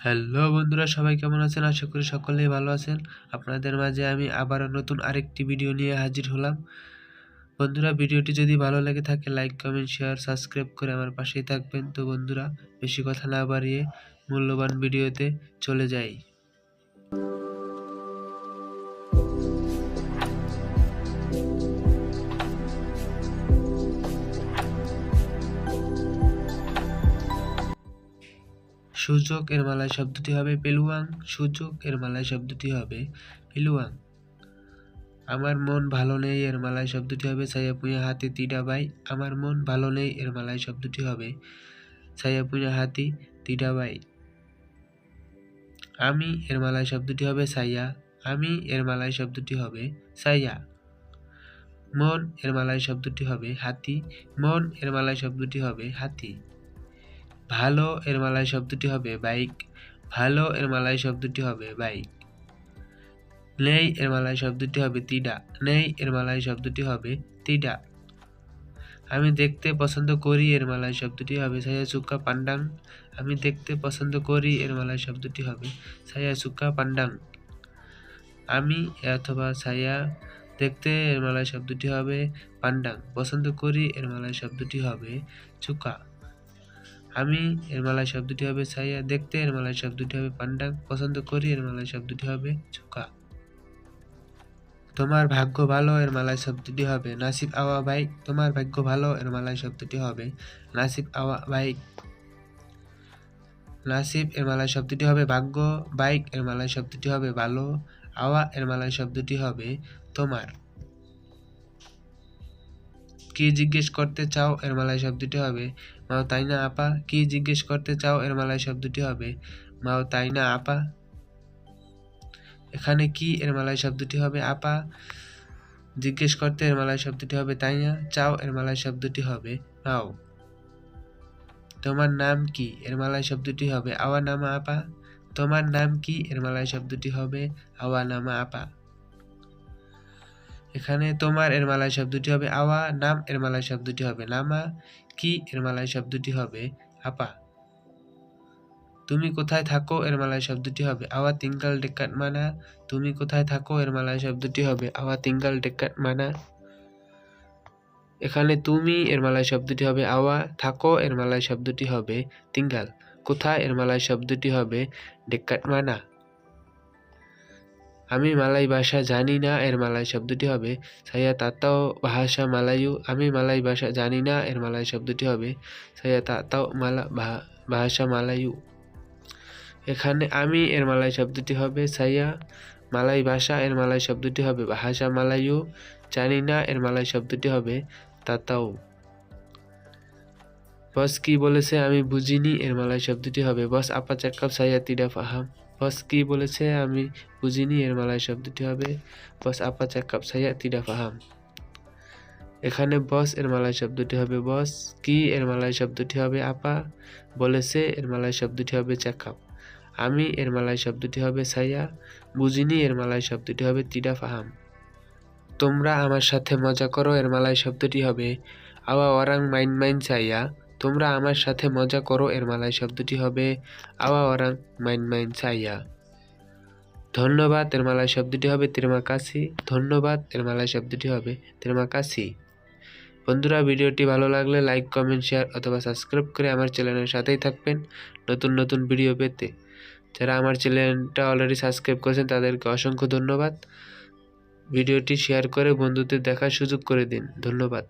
Hello বন্ধুরা, সবাই কেমন আছেন? আশা করি সকলেই ভালো আছেন। আপনাদের মাঝে আমি আবার নতুন আরেকটি ভিডিও নিয়ে হাজির হলাম। বন্ধুরা, ভিডিওটি যদি ভালো লাগে থাকে লাইক কমেন্ট শেয়ার সাবস্ক্রাইব করে আমার পাশেই থাকবেন। তো বন্ধুরা, বেশি কথা না বাড়িয়ে মূল্যবান ভিডিওতে চলে যাই। সুযোগ এর মালায় শব্দটি হবে পেলুয়াং সুযোগ এর মালায় শব্দটি হবে পেলুয়াং। আমার মন ভালো নেই, এর মালায় শব্দটি হবে ছায়াপুঁয়া হাতি তিডাবাই আমার মন ভালো নেই, এর মালায় শব্দটি হবে ছায়াপুঁয়া হাতি তিডাবাই আমি, এর মালায় শব্দটি হবে সাইয়া। আমি, এর মালায় শব্দটি হবে সাইয়া। মন, এর মালায় শব্দটি হবে হাতি। মন, এর মালায় শব্দটি হবে হাতি। ভালো এর মালায় শব্দটি হবে বাইক, ভালো এর মালাই শব্দটি হবে বাইক। নেই এর মালায় শব্দটি হবে তিডা, নেই এর মালাই শব্দটি হবে তিডা। আমি দেখতে পছন্দ করি এর মালায় শব্দটি হবে ছায়া সুক্কা পান্ডাং। আমি দেখতে পছন্দ করি এর মালায় শব্দটি হবে ছায়া সুক্কা পান্ডাং। আমি অথবা ছায়া দেখতে এর মালায় শব্দটি হবে পান্ডাং। পছন্দ করি এর মালাই শব্দটি হবে চুকা। আমি, এর মালায় শব্দটি হবে ছাইয়া দেখতে এর মালায় শব্দটি হবে পান্ডাং, পছন্দ করি এর মালায় শব্দটি হবে চুকা তোমার ভাগ্য ভালো, এর মালায় শব্দটি হবে। নাসিব আওয়া বাইক তোমার ভাগ্য ভালো, এর মালায় শব্দটি হবে। নাসিব আওয়া বাইক নাসিব, এর মালায় শব্দটি হবে ভাগ্য। বাইক, এর মালায় শব্দটি হবে ভালো। আওয়া, এর মালায় শব্দটি হবে তোমার। কি জিজ্ঞেস করতে চাও, এর মালায় শব্দটি হবে। মাও তাই না, আপা? কি জিজ্ঞেস করতে চাও, এর মালায় শব্দটি হবে। মাও তাই না, আপা? এখানে কি, এর মালায় শব্দটি হবে, আপা? জিজ্ঞেস করতে এর মালায় শব্দটি হবে, তাই না? চাও, এর মালায় শব্দটি হবে, মাও। তোমার নাম কি, এর মালায় শব্দটি হবে, আওয়া নামা আপা? তোমার নাম কি, এর মালায় শব্দটি হবে, আওয়া নামা আপা? এখানে তোমার এর মালায় শব্দটি হবে আওয়া, নাম এর মালায় শব্দটি হবে নামা, কি এর মালায় শব্দটি হবে আপা। তুমি কোথায় থাকো এর মালায় শব্দটি হবে আওয়া তিঙ্কাল ডেকাট মানা। তুমি কোথায় থাকো এর মালায় শব্দটি হবে আওয়া তিঙ্কাল ডেকাট মানা। এখানে তুমি এর মালায় শব্দটি হবে আওয়া, থাকো এর মালায় শব্দটি হবে তিঙ্গাল কোথায় এর মালায় শব্দটি হবে ডেকাট মানা? আমি মালাই ভাষা জানি না, এর মালাই শব্দটি হবে সাইয়া তাতাও ভাষা মালায়ু। আমি মালাই ভাষা জানি না, এর মালাই শব্দটি হবে সাইয়া তাতাও মালা ভাষা মালায়ু। এখানে আমি, এর মালাই শব্দটি হবে সাইয়া মালাই ভাষা, এর মালাই শব্দটি হবে ভাষা মালায়ু। জানি না, এর মালাই শব্দটি হবে তাতাও। বস কি বলেছে আমি বুঝিনি, এর মালাই শব্দটি হবে বস আপা চাক্কাপ সাইয়া তিডা ফাহাম। বস কি বলেছে আমি বুঝিনি, এর মালায় শব্দটি হবে। বস, আপা চাকাপ সাইয়া তিডা ফাহাম। এখানে বস, এর মালায় শব্দটি হবে বস। কি, এর মালায় শব্দটি হবে আপা? বলেছে, এর মালায় শব্দটি হবে চাকাপ আমি, এর মালায় শব্দটি হবে সাইয়া বুঝিনি, এর মালায় শব্দটি হবে তিডা ফাহাম। তোমরা আমার সাথে মজা করো, এর মালায় শব্দটি হবে, আওয়া ওরাং মাইন মাইন চাইয়া তোমরা আমার সাথে মজা করো, এর মালায় শব্দটি হবে আওয়া ওরাং মাইন মাইন সাইয়া ধন্যবাদ, এর মালায় শব্দটি হবে কাশি ধন্যবাদ, এর মালায় শব্দটি হবে কাশি বন্ধুরা, ভিডিওটি ভালো লাগলে লাইক, কমেন্ট, শেয়ার অথবা সাবস্ক্রাইব করে আমার চ্যানেলের সাথেই থাকবেন নতুন নতুন ভিডিও পেতে। যারা আমার চ্যানেলটা অলরেডি সাবস্ক্রাইব করেছেন, তাদেরকে অসংখ্য ধন্যবাদ। ভিডিওটি শেয়ার করে বন্ধুদের দেখার সুযোগ করে দিন। ধন্যবাদ।